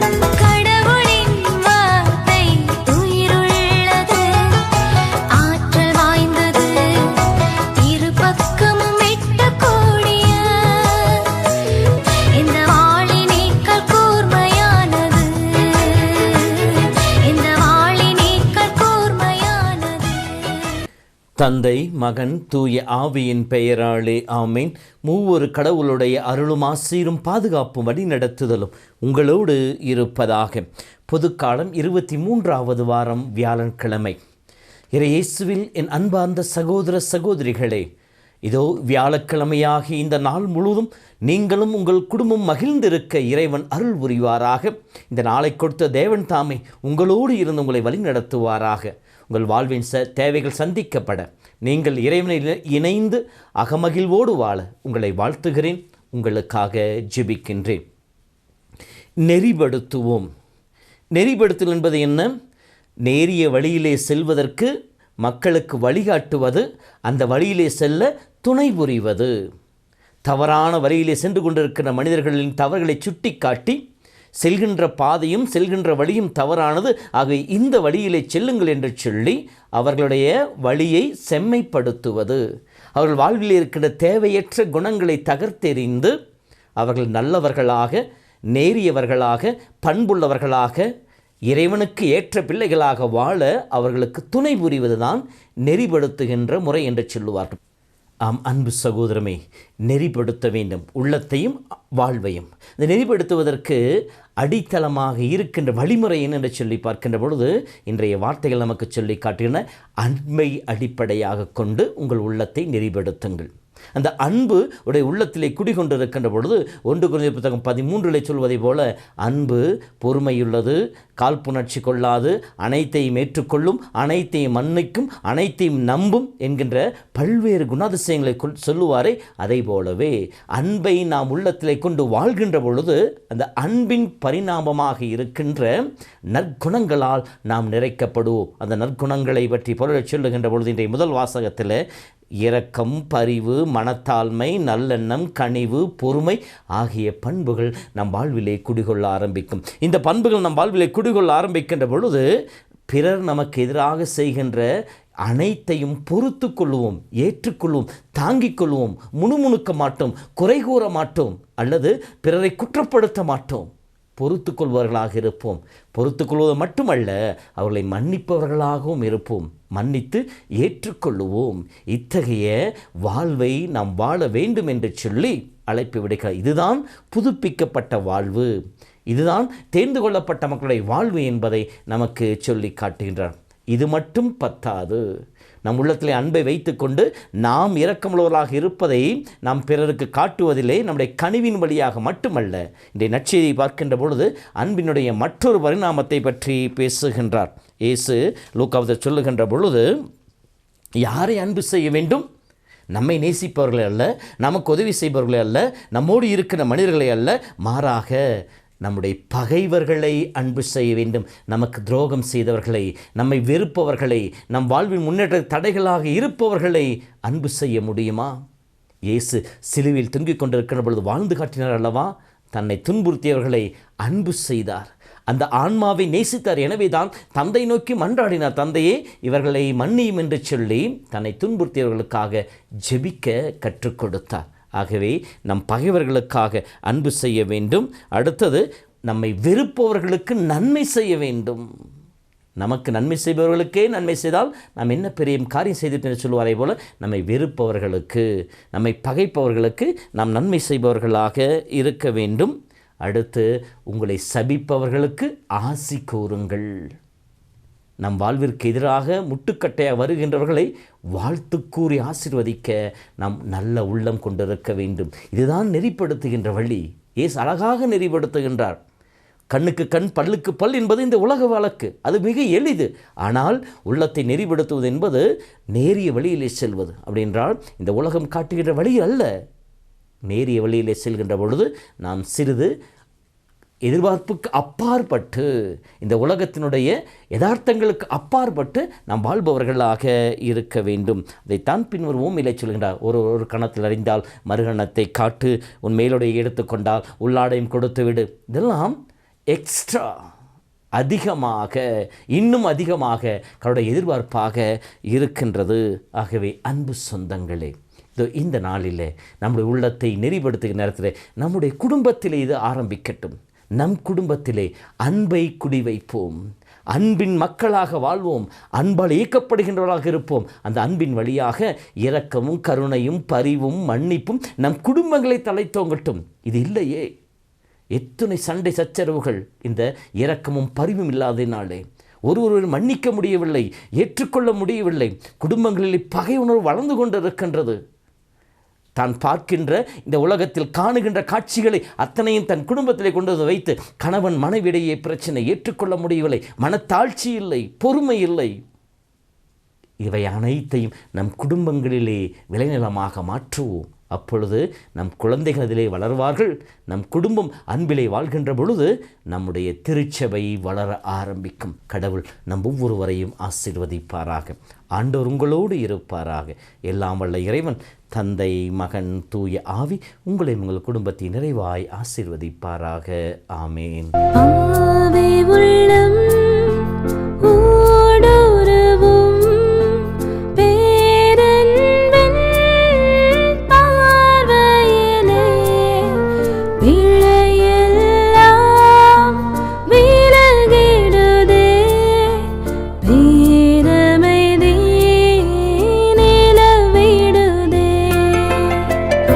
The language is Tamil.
Thank you. தந்தை மகன் தூய ஆவியின் பெயராலே ஆமேன். மூவொரு கடவுளுடைய அருளும் ஆசீரும் பாதுகாப்பும் வழி நடத்துதலும் உங்களோடு இருப்பதாக. பொதுக்காலம் இருபத்தி மூன்றாவது வாரம் வியாழன்கிழமை. இறையேசுவில் என் அன்பார்ந்த சகோதர சகோதரிகளே இதோ வியாழக்கிழமையாகி இந்த நாள் முழுவதும் நீங்களும் உங்கள் குடும்பம் மகிழ்ந்திருக்க இறைவன் அருள் புரிவாராக. இந்த நாளை கொடுத்த தேவன் தாமே உங்களோடு இருந்து உங்களை வழிநடத்துவாராக. உங்கள் வாழ்வின் ச தேவைகள் சந்திக்கப்பட. நீங்கள் இறைவனை இணைந்து அகமகிழ்வோடு வாழ உங்களை வாழ்த்துகிறேன். உங்களுக்காக ஜெபிக்கின்றேன். நெறிப்படுத்துவோம். நெறிப்படுத்தல் என்பது என்ன? நேரிய வழியிலே செல்வதற்கு மக்களுக்கு வழிகாட்டுவது அந்த வழியிலே செல்ல துணை புரிவது. தவறான வழியிலே சென்று கொண்டிருக்கிற மனிதர்களின் தவறுகளை சுட்டிக்காட்டி செல்கின்ற பாதையும் செல்கின்ற வழியும் தவறானது. ஆகவே இந்த வழியிலே செல்லுங்கள் என்று சொல்லி அவர்களுடைய வழியை செம்மைப்படுத்துவது. அவர்கள் வாழ்வில் இருக்கிற தேவையற்ற குணங்களை தகர்த்தெறிந்து அவர்கள் நல்லவர்களாக நேரியவர்களாக பண்புள்ளவர்களாக இறைவனுக்கு ஏற்ற பிள்ளைகளாக வாழ அவர்களுக்கு துணை புரிவதுதான் நெறிப்படுத்துகின்ற முறை என்று சொல்லுவார்கள். ஆம் அன்பு சகோதரமே நெறிப்படுத்த வேண்டும். உள்ளத்தையும் வாழ்வையும். இந்த நெறிப்படுத்துவதற்கு அடித்தளமாக இருக்கின்ற வழிமுறை என்ன என்று சொல்லி பார்க்கின்ற பொழுது இன்றைய வார்த்தைகள் நமக்கு சொல்லி காட்டுகின்றன. அன்பை அடிப்படையாக கொண்டு உங்கள் உள்ளத்தை நெறிப்படுத்துங்கள். அந்த அன்பு உடைய உள்ளத்திலே குடிகொண்டிருக்கின்ற பொழுது ஒன்று குறைந்த புத்தகம் பதிமூன்றிலே சொல்வதை போல அன்பு பொறுமையுள்ளது காழ்ப்புணர்ச்சி கொள்ளாது அனைத்தையும் ஏற்றுக்கொள்ளும் அனைத்தையும் மன்னிக்கும் அனைத்தையும் நம்பும் என்கின்ற பல்வேறு குணாதிசயங்களை கொள் சொல்லுவாரே அதை போலவே அன்பை நாம் உள்ளத்திலே கொண்டு வாழ்கின்ற பொழுது அந்த அன்பின் பரிணாமமாக இருக்கின்ற நற்குணங்களால் நாம் நிறைக்கப்படுவோம். அந்த நற்குணங்களை பற்றி பொருளை சொல்லுகின்ற பொழுது இன்றைய முதல் வாசகத்தில் இரக்கம் பரிவு மனத்தாழ்மை நல்லெண்ணம் கனிவு பொறுமை ஆகிய பண்புகள் நம் வாழ்விலே குடிகொள்ள ஆரம்பிக்கும். இந்த பண்புகள் நம் வாழ்விலே குடிகொள்ள ஆரம்பிக்கின்ற பொழுது பிறர் நமக்கு எதிராக செய்கின்ற அனைத்தையும் பொறுத்து கொள்வோம் ஏற்றுக்கொள்வோம் தாங்கிக் கொள்வோம் முணுமுணுக்க மாட்டோம் குறை கூற மாட்டோம் அல்லது பிறரை குற்றப்படுத்த மாட்டோம். பொறுத்து கொள்பவர்களாக இருப்போம். பொறுத்து கொள்வது மட்டுமல்ல அவர்களை மன்னிப்பவர்களாகவும் இருப்போம். மன்னித்து ஏற்றுக்கொள்ளுவோம். இத்தகைய வாழ்வை நாம் வாழ வேண்டும் என்று சொல்லி அழைப்பு விடுகிறார் இதுதான் புதுப்பிக்கப்பட்ட வாழ்வு. இதுதான் தேர்ந்து கொள்ளப்பட்ட மக்களுடைய வாழ்வு என்பதை நமக்கு சொல்லி காட்டுகின்றார். இது மட்டும் பத்தாது. நம் உள்ளத்திலே அன்பை வைத்துக்கொண்டு நாம் இரக்கமுள்ளவர்களாக இருப்பதை நாம் பிறருக்கு காட்டுவதிலே நம்முடைய கனிவின் வழியாக மட்டுமல்ல. இன்றைய நற்செய்தியை பார்க்கின்ற பொழுது அன்பினுடைய மற்றொரு பரிணாமத்தை பற்றி பேசுகின்றார். இயேசு லூக்காவதை சொல்லுகின்ற பொழுது யாரை அன்பு செய்ய வேண்டும்? நம்மை நேசிப்பவர்களே அல்ல நமக்கு உதவி செய்பவர்களே அல்ல நம்மோடு இருக்கிற மனிதர்களே அல்ல மாறாக நம்முடைய பகைவர்களை அன்பு செய்ய வேண்டும். நமக்கு துரோகம் செய்தவர்களை நம்மை வெறுப்பவர்களை நம் வாழ்வின் முன்னேற்ற தடைகளாக இருப்பவர்களை அன்பு செய்ய முடியுமா? இயேசு சிலுவையில் தொங்கிக் கொண்டிருக்கிற பொழுது வாழ்ந்து காட்டினார் அல்லவா? தன்னை துன்புறுத்தியவர்களை அன்பு செய்தார். அந்த ஆன்மாவை நேசித்தார். எனவே தான் தந்தை நோக்கி மன்றாடினார். தந்தையே இவர்களை மன்னியும் என்று சொல்லி தன்னை துன்புறுத்தியவர்களுக்காக ஜெபிக்க கற்றுக் கொடுத்தார். ஆகவே நம் பகைவர்களுக்காக அன்பு செய்ய வேண்டும். அடுத்தது நம்மை வெறுப்பவர்களுக்கு நன்மை செய்ய வேண்டும். நமக்கு நன்மை செய்பவர்களுக்கே நன்மை செய்தால் நாம் என்ன பெரிய காரியம் செய்துட்டு சொல்லுவாரே போல நம்மை வெறுப்பவர்களுக்கு நம்மை பகைப்பவர்களுக்கு நாம் நன்மை செய்பவர்களாக இருக்க வேண்டும். அடுத்து உங்களை சபிப்பவர்களுக்கு ஆசி கூறுங்கள். நம் வாழ்விற்கு எதிராக முட்டுக்கட்டையாக வருகின்றவர்களை வாழ்த்து கூறி ஆசிர்வதிக்க நாம் நல்ல உள்ளம் கொண்டிருக்க வேண்டும். இதுதான் நெறிப்படுத்துகின்ற வழி. ஏஸ் அழகாக நெறிப்படுத்துகின்றார். கண்ணுக்கு கண் பல்லுக்கு பல் என்பது இந்த உலக வழக்கு. அது மிக எளிது. ஆனால் உள்ளத்தை நெறிப்படுத்துவது என்பது நேரிய வழியிலே செல்வது. அப்படின்றால் இந்த உலகம் காட்டுகின்ற வழி அல்ல. நேரிய வழியிலே செல்கின்ற பொழுது நாம் சிறிது எதிர்பார்ப்புக்கு அப்பாற்பட்டு இந்த உலகத்தினுடைய யதார்த்தங்களுக்கு அப்பாற்பட்டு நாம் வாழ்பவர்களாக இருக்க வேண்டும். அதைத்தான் பின்வருவோம் இல்லை சொல்கின்றார். ஒரு ஒரு கணத்தில் அறிந்தால் மறுகணத்தை காட்டு உன் மேலுடைய எடுத்துக்கொண்டால் உள்ளாடையும் கொடுத்து விடு. இதெல்லாம் எக்ஸ்ட்ரா அதிகமாக இன்னும் அதிகமாக கடவுளுடைய எதிர்பார்ப்பாக இருக்கின்றது. ஆகவே அன்பு சொந்தங்களே இதோ இந்த நாளிலே நம்முடைய உள்ளத்தை நெறிப்படுத்துகிற நேரத்தில் நம்முடைய குடும்பத்தில் இது ஆரம்பிக்கட்டும். நம் குடும்பத்திலே அன்பை குடி வைப்போம் அன்பின் மக்களாக வாழ்வோம். அன்பால் இயக்கப்படுகின்றவர்களாக இருப்போம். அந்த அன்பின் வழியாக இரக்கமும் கருணையும் பரிவும் மன்னிப்பும் நம் குடும்பங்களை தலைத்தோங்கட்டும் இது இல்லையே. எத்தனை சண்டை சச்சரவுகள் இந்த இரக்கமும் பரிவும் இல்லாதனாலே ஒருவர் மன்னிக்க முடியவில்லை ஏற்றுக்கொள்ள முடியவில்லை. குடும்பங்களில் பகை உணர்வு வளர்ந்து கொண்டு இருக்கின்றது தான் பார்க்கின்ற இந்த உலகத்தில் காணுகின்ற காட்சிகளை அத்தனையும் தன் குடும்பத்திலே கொண்டு வந்து வைத்து கணவன் மனைவிடையே பிரச்சனை ஏற்றுக்கொள்ள முடியவில்லை. மனத்தாழ்ச்சி இல்லை பொறுமை இல்லை. இவை அனைத்தையும் நம் குடும்பங்களிலே விளைநிலமாக மாற்றுவோம். அப்பொழுது நம் குழந்தைகள் அதிலே வளர்வார்கள். நம் குடும்பம் அன்பிலே வாழ்கின்ற பொழுது நம்முடைய திருச்சபை வளர ஆரம்பிக்கும். கடவுள் நம் ஒவ்வொருவரையும் ஆசீர்வதிப்பாராக. ஆண்டவர் உங்களோடு இருப்பாராக. எல்லாம் வல்ல இறைவன் தந்தை மகன் தூய ஆவி உங்களை உங்கள் குடும்பத்தை நிறைவாய் ஆசிர்வதிப்பாராக. ஆமேன்.